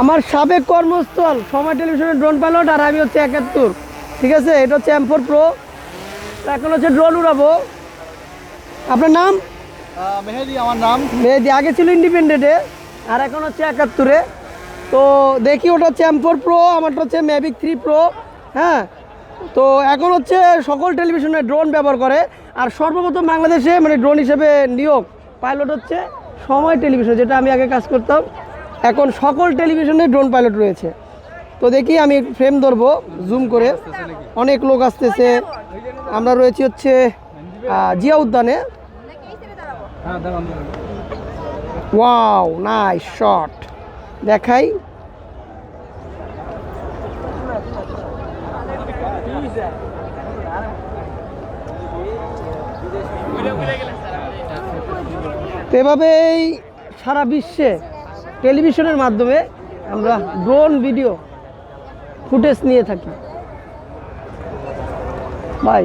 আমার সাবেক কর্মস্থল সময় টেলিভিশনের ড্রোন পাইলট আর আমি হচ্ছে একাত্তর। ঠিক আছে? এটা হচ্ছে এম ফোর প্রো এখন হচ্ছে ড্রোন উড়াবো। আপনার নাম? মেহেদি আমার নাম। মেহেদি আগে ছিল ইন্ডিপেন্ডেন্টে আর এখন হচ্ছে একাত্তরে তো দেখি ওটা হচ্ছে এম ফোর প্রো আমারটা হচ্ছে ম্যাভিক থ্রি প্রো হ্যাঁ? তো এখন হচ্ছে সকল টেলিভিশনে ড্রোন ব্যবহার করে আর সর্বপ্রথম বাংলাদেশে মানে ড্রোন হিসেবে নিয়োগ পাইলট হচ্ছে সময় টেলিভিশন যেটা আমি আগে কাজ করতাম। এখন সকল টেলিভিশনে ড্রোন পাইলট রয়েছে। তো দেখি আমি ফ্রেম ধরবো জুম করে। অনেক লোক আসতেছে। আমরা রয়েছি হচ্ছে জিয়া উদ্যানে। ওয়াও নাইস শট দেখাই। তো এভাবেই সারা বিশ্বে টেলিভিশনের মাধ্যমে আমরা ড্রোন ভিডিও ফুটেজ নিয়ে থাকি। বাই